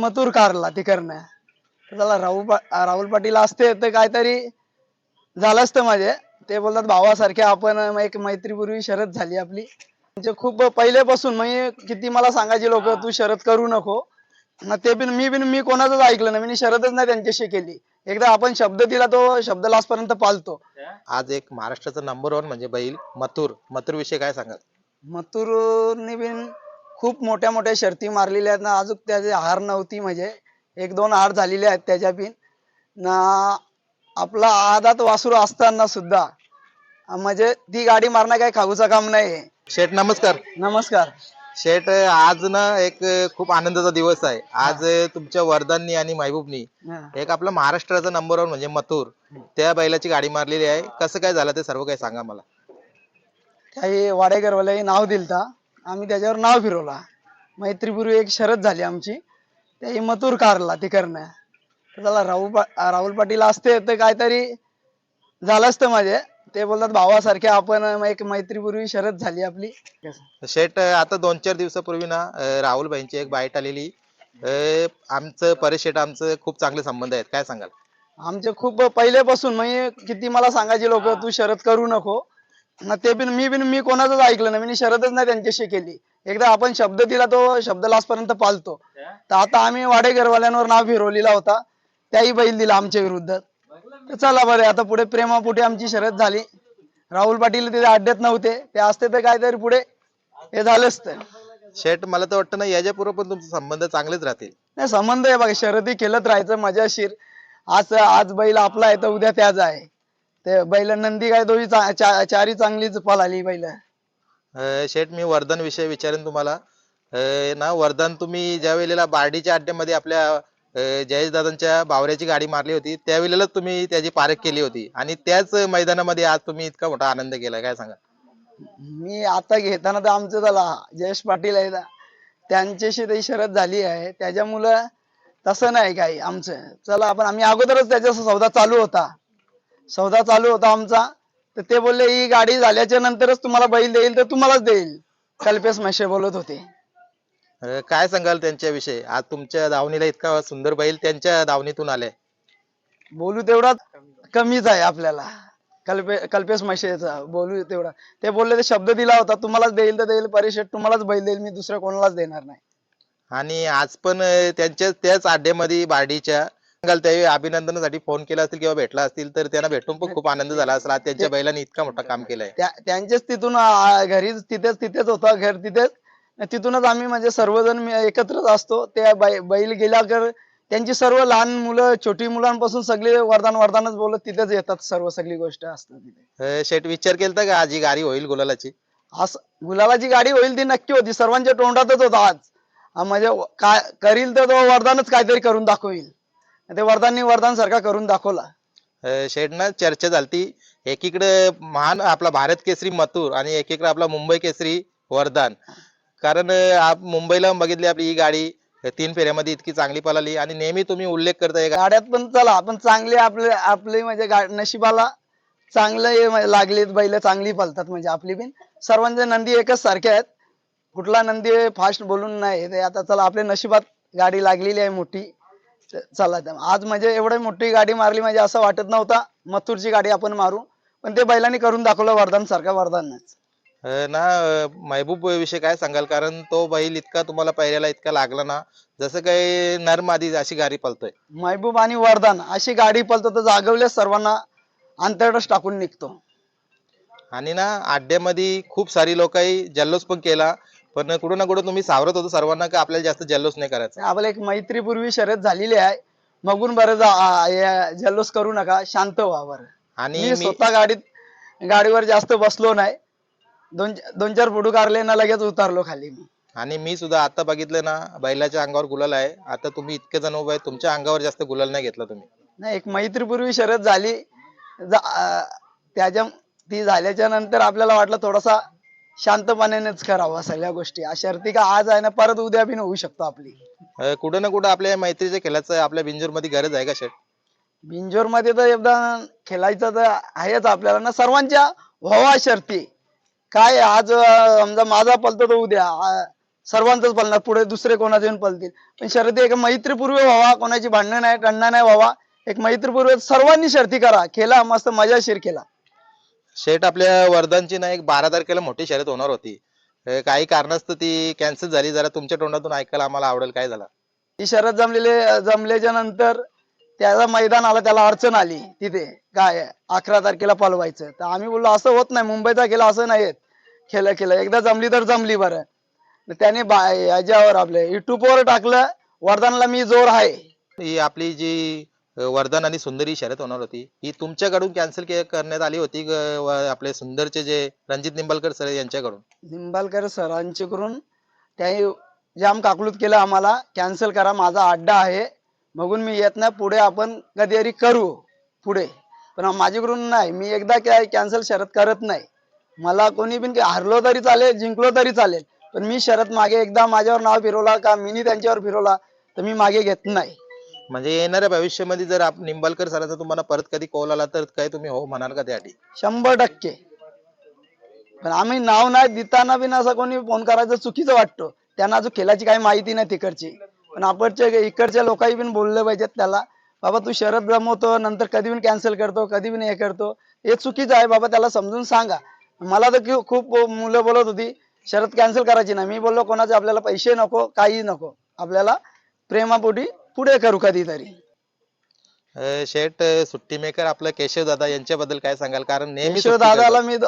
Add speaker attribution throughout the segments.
Speaker 1: मथुर कारला तिकडनं. तर त्याला राहुल राहुल पाटील असते तर काहीतरी झालं असतं माझे. ते बोलतात भावासारखे आपण एक मैत्रीपूर्वी शरद झाली आपली. म्हणजे खूप पहिल्यापासून म्हणजे किती मला सांगायचे लोक तू शरद करू नको. मग ते बिन मी बिन मी कोणाचंच ऐकलं नाही. मी शरदच नाही त्यांच्याशी केली. एकदा आपण शब्द दिला तो शब्द लास्ट पर्यंत पालतो.
Speaker 2: आज एक महाराष्ट्राचा नंबर वन म्हणजे बैल मथुर. मथुर विषयी काय सांगाल?
Speaker 1: मथुरने बिन खूप मोठ्या मोठ्या शर्ती मारलेल्या आहेत ना अजून त्याचे हार नव्हती म्हणजे. एक दोन हार झालेले आहेत त्याच्या बिन. ना आपला आदात वासरू असताना सुद्धा. म्हणजे ती गाडी मारणं काही खाऊचं काम नाही
Speaker 2: शेठ नमस्कार.
Speaker 1: नमस्कार.
Speaker 2: शेठ आज ना एक खूप आनंदाचा दिवस आहे. आज तुमच्या वरदाननी आणि महबूबनी. एक आपला महाराष्ट्राचा नंबर वन म्हणजे मथुर. त्या बैलाची गाडी मारलेली आहे. कसं काय झालं ते सर्व काही सांगा मला.
Speaker 1: काही वाडेकरवाल्याही नाव दिलता. आम्ही त्याच्यावर नाव फिरवला. मैत्रीपूर्वी एक शरद झाली आमची. त्याही मथुर कारला तिकडनं. तर त्याला राहुल पा- राहुल पाटील असते तर काहीतरी झालं असतं माझे. ते बोलतात भावासारखे आपण एक मैत्रीपूर्वी शरद झाली आपली.
Speaker 2: शेठ आता दोन चार दिवसापूर्वी ना राहुल भाईंची एक बाईट आलेली. आमचं परेश शेठ आमचं खूप चांगले संबंध आहेत. काय सांगाल?
Speaker 1: आमचे खूप पहिल्यापासून म्हणजे किती मला सांगायचे लोक तू शरद करू नको. मग ते बिन मी बिन मी कोणाचंच ऐकलं नाही. मी शरदच नाही त्यांच्याशी केली. एकदा आपण शब्द दिला तो शब्द लास्ट पर्यंत पालतो. तर आता आम्ही वाडेकरवाल्यांवर नाव फिरवलेला होता. त्याही बैल दिला आमच्या विरुद्ध. तर चला बरे आता पुढे प्रेमापुढे आमची शरद झाली. राहुल पाटील तिथे अड्ड्यात नव्हते. ते असते तर काहीतरी पुढे हे झालं असतं.
Speaker 2: शेठ मला तर वाटतं ना याच्या पूर्वी पण तुमचे संबंध चांगलेच राहतील.
Speaker 1: नाही संबंध आहे बघा. शर्यती खेळत राहायचं मजाशीर. आज आज बैल आपला आहे तर उद्या त्याचा आहे. ते बैल नंदी काय दोन्ही चा- चा- चारी चांगलीच पळाली बैल.
Speaker 2: अं, शेठ मी वर्धन विषय विचारेन तुम्हाला. अं, ना वर्धन तुम्ही ज्या वेळेला बार्डीच्या अड्ड्यामध्ये आपल्या जयेश दादांच्या बावऱ्याची गाडी मारली होती त्यावेळेला तुम्ही त्याची पारख केली होती. आणि त्याच मैदानामध्ये आज तुम्ही इतका मोठा आनंद केलाय काय सांगा?
Speaker 1: मी आता घेताना तर आमचं झाला जयेश पाटील आहे ना, त्यांच्याशी ती शरद झाली आहे. त्याच्यामुळं तसं नाही काही आमचं. चला आपण आम्ही अगोदरच त्याचा सौदा चालू होता. सौदा चालू होता आमचा. तर ते बोलले ही गाडी झाल्याच्या नंतरच तुम्हाला बैल देईल तर तुम्हालाच देईल. कल्पेश मशे बोलत होते.
Speaker 2: अं, काय सांगाल त्यांच्याविषयी? आज तुमच्या दावणीला इतका सुंदर बैल त्यांच्या दावणीतून आलाय
Speaker 1: बोलू तेवढा कमीच आहे आपल्याला. कल्पे कल्पेश मशेचा बोलू तेवढा. ते बोलले ते शब्द दिला होता तुम्हालाच देईल तर देईल. परिषद तुम्हालाच बैल देईल. मी दुसऱ्या कोणालाच देणार नाही.
Speaker 2: आणि आज पण अं, त्यांच्या त्याच अड्ड्यामध्ये बार्डीच्या सांगाल त्यावेळी अभिनंदनासाठी फोन केला असतील किंवा भेटला असतील तर त्यांना भेटून पण खूप आनंद झाला असेल. त्यांच्या बैलांनी इतका मोठा काम केलंय.
Speaker 1: त्या त्यांच्याच तिथून आ, घरी तिथेच तिथेच होता घर तिथेच. तिथूनच आम्ही म्हणजे सर्वजण मी एकत्रच असतो. त्या बै- बैल गेल्यावर त्यांची सर्व लहान मुलं छोटी मुलांपासून सगळे वरदान वरदानच बोलत तिथेच येतात. सर्व सगळी गोष्ट असतात तिथे.
Speaker 2: अं, शेठ विचार केलता का? आज ही गाडी होईल गुलालाची?
Speaker 1: असं गुलाबाची गाडी होईल ती नक्की होती. सर्वांच्या तोंडातच होता आज. म्हणजे व- काय करील तर तो वरदानच काहीतरी करून दाखवेल. ते वरदाननी वरदान सारखा करून दाखवला.
Speaker 2: अं, शेठ ना चर्चा झालती. एकीकडे महान आपला भारत केसरी मथुर आणि एकीकडे आपला मुंबई केसरी वरदान. कारण आप मुंबईला बघितली आपली ही गाडी. तीन फेऱ्यामध्ये इतकी चांगली पळाली आणि नेहमी तुम्ही उल्लेख करताय
Speaker 1: गाड्यात पण चला आपण चांगले आपले आपले म्हणजे गा- नशिबाला चांगलं लागलीत बैल चांगली पलतात म्हणजे आपली बिन सर्वांचे नंदी एकच सारखे आहेत. कुठला नंदी फास्ट बोलून नाही. आता चला आपल्या नशिबात गाडी लागलेली आहे मोठी. चला त्या- आज म्हणजे एवढी मोठी गाडी मारली म्हणजे असं वाटत नव्हता. मथुरची गाडी आपण मारू. पण ते बैलांनी करून दाखवलं वरदान सारखं वरदानच.
Speaker 2: अं, ना महबूब विषय काय सांगाल? कारण तो बैल इतका तुम्हाला पहिल्याला इतका लागला ना जसं काही नरमादी अशी गाडी पळतोय.
Speaker 1: महबूब आणि वरदान अशी गाडी पलतो तर जागवल्या सर्वांना अंतरडच टाकून निघतो.
Speaker 2: आणि ना अड्ड्यामध्ये खूप सारी लोकांनी जल्लोष पण केला. पण कुठं ना कुठं तुम्ही सावरत होतो सर्वांना की आपल्याला जास्त जल्लोष नाही करायचा?
Speaker 1: आपल्याला एक मैत्रीपूर्वी शर्यत झालेली आहे. मगून बरं जा आ- जल्लोष करू नका. शांत व्हा बरं.
Speaker 2: आणि
Speaker 1: मी
Speaker 2: मी
Speaker 1: स्वतः गाडीत गाडीवर जास्त बसलो नाही. दोन दोन चार फोटो काढले ना लगेच उतारलो खाली मी.
Speaker 2: आणि मी सुद्धा आता बघितलं ना बैलाच्या अंगावर गुलाल आहे. आता तुम्ही इतके जण उभे आहे तुमच्या अंगावर जास्त गुलाल नाही घेतला तुम्ही.
Speaker 1: नाही एक मैत्रीपूर्वी शर्यत झाली. जा- आ, त्याच्या ती झाल्याच्यानंतर आपल्याला वाटलं थोडासा शांतपणानेच करावा सगळ्या गोष्टी. अशा शर्ती का आज आहे ना परत उद्या बी होऊ शकतो आपली.
Speaker 2: अं, कुठं ना कुठं आपल्या मैत्रीच्या खेळाचं आपल्या बिंजोरमध्ये गरज आहे का शेठ?
Speaker 1: बिंजोरमध्ये तर एकदा खेळायचं तर आहेच आपल्याला ना सर्वांच्या व्हावा शर्ती काय आज अं, समजा माझा पलतो तो उद्या सर्वांचंच पळणार पुढे दुसरे कोणाचे येऊन पळतील. पण शर्यती एक मैत्रीपूर्व व्हावा कोणाची भांडणं नाही टंडा नाही व्हावा एक मैत्रीपूर्व सर्वांनी शर्ती करा खेळा मस्त मजाशीर केला.
Speaker 2: शेट आपल्या वर्धनची ना एक बारा तारखेला मोठी शर्यत होणार होती. अं, काही कारणास्तव ती कॅन्सल झाली. जरा तुमच्या तोंडातून ऐकायला आम्हाला आवडेल काय झालं.
Speaker 1: ही शरद जमलेले जमल्याच्या नंतर त्याला मैदान आला त्याला अडचण आली तिथे. काय अकरा तारखेला पळवायचं. तर आम्ही बोललो असं होत नाही. मुंबईचा केला असं नाही येत खेळ. केलं एकदा जमली तर जमली बरं. त्याने बा- याच्यावर आपले युट्यूबवर टाकलं वरदानला मी जोर आहे.
Speaker 2: ही आपली जी वरदान वर्धन आणि सुंदरी शर्यत होणार होती. ही तुमच्याकडून कॅन्सल करण्यात आली होती आपले सुंदरचे जे रणजित निंबाळकर सर यांच्याकडून?
Speaker 1: निंबालकर सरांच्याकडून त्याही जाम काकलूत केलं आम्हाला. कॅन्सल करा माझा अड्डा आहे. बघून मी येत नाही. पुढे आपण कधीतरी करू. पुढे. पण माझ्याकडून नाही. मी एकदा काय कॅन्सल शरद करत नाही. मला कोणी पण हरलो तरी चालेल जिंकलो तरी चालेल. पण मी शरद मागे एकदा माझ्यावर नाव फिरवला का मीनी त्यांच्यावर फिरवला तर मी मागे घेत नाही.
Speaker 2: म्हणजे येणाऱ्या भविष्यामध्ये जर आप निंबाळकर सरांचा तुम्हाला परत कधी कॉल आला तर काय तुम्ही हो म्हणाल का त्यासाठी
Speaker 1: शंभर टक्के. पण आम्ही नाव नाही देताना बिन असं कोणी फोन करायचं चुकीचं वाटतं. त्यांना अजून खेळाची काही माहिती नाही तिकडची. पण आपणचे इकडच्या लोकांनी पण बोलले पाहिजेत त्याला. बाबा तू शरद जमवतो नंतर कधी पण कॅन्सल करतो कधी पण हे करतो. हे चुकीचं आहे बाबा त्याला समजून सांगा. मला तर खूप मुलं बोलत होती शरद कॅन्सल करायची नाही. मी बोललो कोणाचे? आपल्याला पैसे नको काही नको. आपल्याला प्रेमापोटी पुढे करू कधीतरी.
Speaker 2: अं, शेठ अं, सुट्टी मेकर आपलं केशव दादा यांच्याबद्दल काय सांगाल? कारण नेहमी सुट्टी
Speaker 1: दादाला. मी द-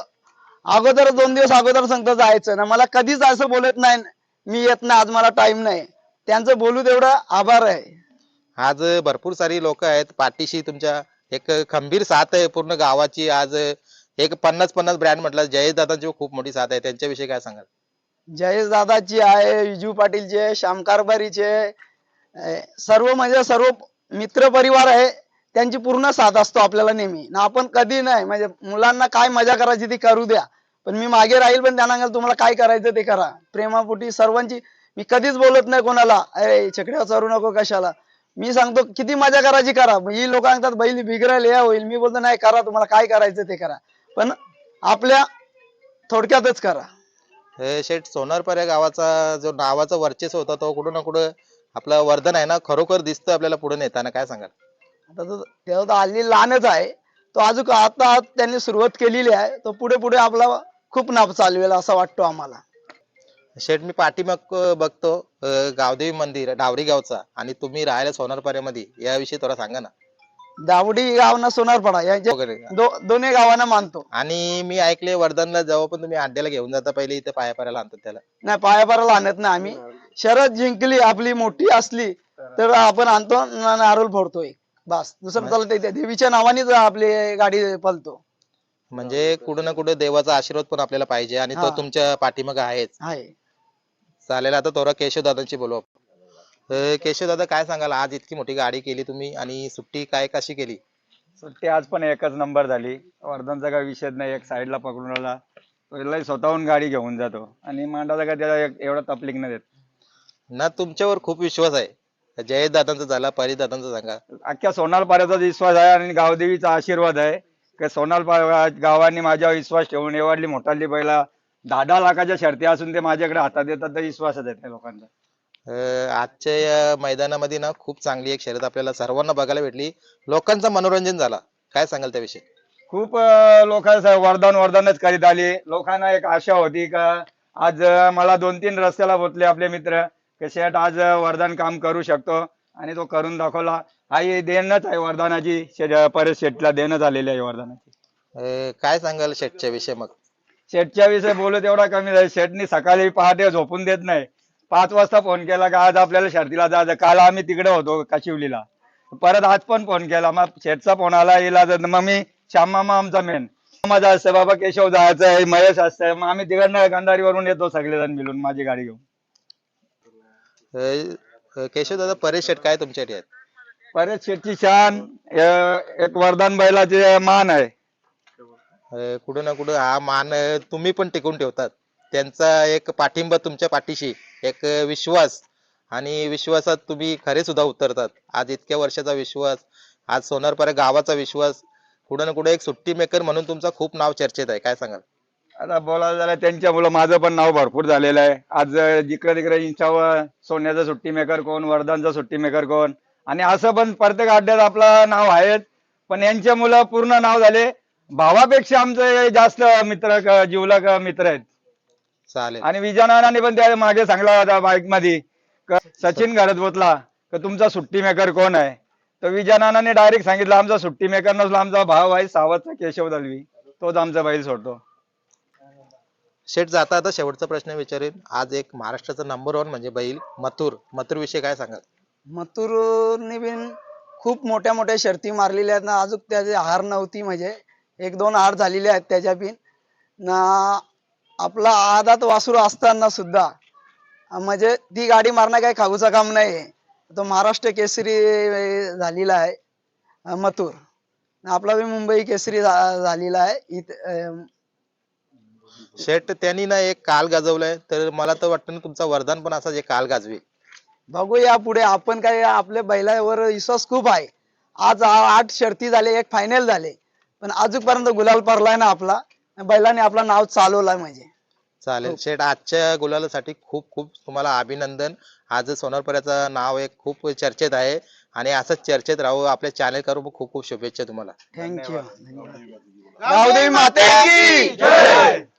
Speaker 1: अगोदर दोन दिवस अगोदर सांगतो जायचं. ना मला कधीच असं बोलत नाही मी येत नाही आज मला टाइम नाही. त्यांचं बोलू तेवढं आभार आहे.
Speaker 2: आज भरपूर सारी लोक आहेत. पाठीशी तुमच्या एक खंबीर साथ आहे पूर्ण गावाची. आज एक पन्नास पन्नास ब्रँड म्हटलं. जयेश दादांची खूप मोठी साथ आहे. त्यांच्याविषयी काय सांगाल?
Speaker 1: जयेश दादाची आहे विजू पाटीलची आहे श्याम कारभारीचे आहे. सर्व म्हणजे सर्व मित्र परिवार आहे त्यांची पूर्ण साथ असतो आपल्याला नेहमी. ना आपण कधी नाही म्हणजे मुलांना काय मजा करायची ती करू द्या. पण मी मागे राहील पण त्यांना तुम्हाला काय करायचं ते करा. प्रेमापोटी सर्वांची मी कधीच बोलत नाही कोणाला अरे छकड्या चरू नको कशाला. मी सांगतो किती मजा करायची करा. ही लोक सांगतात बैल बिघडेल या होईल. मी बोलतो नाही करा तुम्हाला काय करायचं ते करा. पण आपल्या थोडक्यातच करा.
Speaker 2: हे शेठ सोनारपाड्या गावाचा जो नावाचा वर्चस्व होता तो कुठं ना कुठं आपला वर्धन आहे ना खरोखर दिसतं आपल्याला पुढे नेताना. काय सांगाल?
Speaker 1: आता तो तेव्हा तो हल्ली लहानच आहे. तो अजून आता त्यांनी सुरुवात केलेली आहे. तो पुढे पुढे आपला खूप नाव चालवेल असं वाटतो आम्हाला.
Speaker 2: शेठ मी पाठीमाग अं, बघतो अं, गावदेवी मंदिर डावरी गावचा. आणि तुम्ही राहायला सोनारपाड्यामध्ये याविषयी थोडा सांगा ना.
Speaker 1: दावडी गाव ना सोनारपाडा यांच्या
Speaker 2: वगैरे.
Speaker 1: दो, दोन्ही गावांना मानतो.
Speaker 2: आणि मी ऐकले वर्धनला जेव्हा पण तुम्ही अड्ड्याला घेऊन जाता पहिले इथे पाया पायाला आणतात त्याला.
Speaker 1: नाही पायापाराला आणत नाही आम्ही. शरद जिंकली आपली मोठी असली तर आपण आणतो न- नारळ फोडतो एक बस. दुसरं चालत त्या देवीच्या नावानेच आपली गाडी पलतो.
Speaker 2: म्हणजे कुठं ना कुठं देवाचा आशीर्वाद पण आपल्याला पाहिजे आणि तो
Speaker 1: हा.
Speaker 2: तुमच्या पाठीमाग आहेच.
Speaker 1: आहे.
Speaker 2: चालेल आता थोडा केशव दादांची बोलू आपण. अं, केशव दादा काय सांगाल? आज इतकी मोठी गाडी केली तुम्ही आणि सुट्टी काय कशी केली?
Speaker 3: सुट्टी आज पण एकच नंबर झाली. वर्धनचा काही विषय नाही एक साईडला पकडून आला. तो लय स्वतःहून गाडी घेऊन जातो. आणि मांडाचा काय त्याला एक- एवढा तपलीक नाही देत.
Speaker 2: ना तुमच्यावर खूप विश्वास आहे. जयेश दादांचा झाला परी दादांचा सांगा.
Speaker 3: अख्ख्या सोनाल पाऱ्याचा विश्वास आहे आणि गावदेवीचा आशीर्वाद आहे. की सोनाल पा- गावांनी माझ्यावर विश्वास ठेवून एवढली मोठाली पहिला दहा दहा लाखाच्या शर्ती असून ते माझ्याकडे हातात येतात तर विश्वासच आहे त्या लोकांचा.
Speaker 2: अं, आजच्या या मैदानामध्ये ना खूप चांगली एक शर्यत आपल्याला सर्वांना बघायला भेटली. लोकांचं मनोरंजन झाला. काय सांगाल त्याविषयी?
Speaker 3: खूप लोक वरदान वरदानच करीत आली. लोकांना एक आशा होती का आज अं, मला दोन तीन रस्त्याला बोलले आपले मित्र. की शेठ आज वरदान काम करू शकतो आणि तो करून दाखवला. हा ही देणच आहे वरदानाची. शे- परत शेठला देणच आलेली आहे वरदानाची.
Speaker 2: अं, काय सांगाल शेटच्या विषयी मग?
Speaker 3: शेठच्या विषयी बोलत एवढा कमी झाला शेठनी सकाळी पहाटे झोपून देत नाही. पाच वाजता फोन केला का आज आपल्याला शर्तीला जायचं. काल आम्ही तिकडे होतो काशिवलीला. परत आज पण फोन केला. मग शेठचा फोन आला येला तर मग मी श्याम मामा आमचा मेन माझा असतं बाबा केशव जायचं आहे महेश असतंय. मग आम्ही तिकडनं गंधारीवरून येतो सगळेजण मिळून माझी गाडी घेऊन.
Speaker 2: केशव दादा परेश शेट काय तुमच्यासाठी आहेत
Speaker 3: परत शेठची शान अं, एक वरदान बैलाचे मान आहे.
Speaker 2: अं, कुठं ना कुठं हा मान अं, तुम्ही पण टिकून ठेवतात. त्यांचा एक पाठिंबा तुमच्या पाठीशी एक अं, विश्वास. आणि विश्वासात तुम्ही खरे सुद्धा उतरतात. आज इतक्या वर्षाचा विश्वास आज सोनारपाडा गावाचा विश्वास कुठं ना कुठं एक सुट्टी मेकर म्हणून तुमचं खूप नाव चर्चेत आहे. काय सांगाल?
Speaker 3: आता बोलायला झालं त्यांच्यामुळं माझं पण नाव भरपूर झालेलं आहे. आज जिकडे तिकडे इंस्टावर सोन्याचा सुट्टी मेकर कोण वर्धनचा सुट्टी मेकर कोण आणि असं पण प्रत्येक अड्ड्यात आपलं नाव आहेच. पण यांच्या मुलं पूर्ण नाव झाले. भावापेक्षा आमचे जास्त मित्र क- जिवलग मित्र आहेत.
Speaker 2: चालेल.
Speaker 3: आणि विजयनारायणाने पण त्या मागे सांगला होता बाईकमध्ये सचिन घरात बोतला का तुमचा सुट्टी मेकर कोण आहे? तर विजयनानाने डायरेक्ट सांगितलं आमचा सुट्टी मेकर नसला आमचा भाव आहे सावतचा केशव दलवी. तोच आमचा बैल सोडतो.
Speaker 2: शेठ जाता आता शेवटचा प्रश्न विचारेन. आज एक महाराष्ट्राचा नंबर वन म्हणजे बैल मथुर. मथुर विषयी काय सांगाल?
Speaker 1: मथुरने बिन खूप मोठ्या मोठ्या शर्ती मारलेल्या आहेत ना. अजून त्याचे हार नव्हती म्हणजे. एक दोन हार झालेले आहेत त्याच्या बिन. ना आपला आदात वासरू असताना सुद्धा म्हणजे ती गाडी मारणं काही खाऊचं काम नाही तो महाराष्ट्र केसरी झालेला आहे मथुर. आपला बी मुंबई केसरी झालेला आहे. इथे
Speaker 2: शेठ त्यांनी ना एक काल गाजवलाय तर मला तर वाटतं ना तुमचा वरदान पण असाच एक काल गाजवे
Speaker 1: बघूया पुढे. आपण काय आपल्या बैलावर विश्वास खूप आहे. आज आ- आठ शर्ती झाले एक फायनल झाले. पण अजूनपर्यंत गुलाल पडलाय ना आपला. बैलाने आपलं नाव चालवलंय म्हणजे.
Speaker 2: चालेल. शेठ आजच्या गुलालासाठी खूप खूप तुम्हाला अभिनंदन. आज सोनारपर्याचं नाव एक खूप चर्चेत आहे. आणि असंच चर्चेत राहू आपल्या चॅनल करून खूप खूप शुभेच्छा तुम्हाला.
Speaker 1: थँक्यू गावदेवी माते की